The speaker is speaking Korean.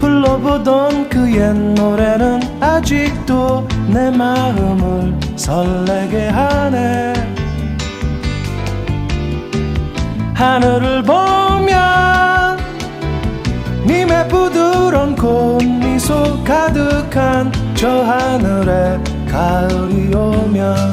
불러보던 그옛 노래는 아직도 내 마음을 설레게 하네. 하늘을 보면 님의 부드러운 꽃미소 가득한 저 하늘에 가을이 오면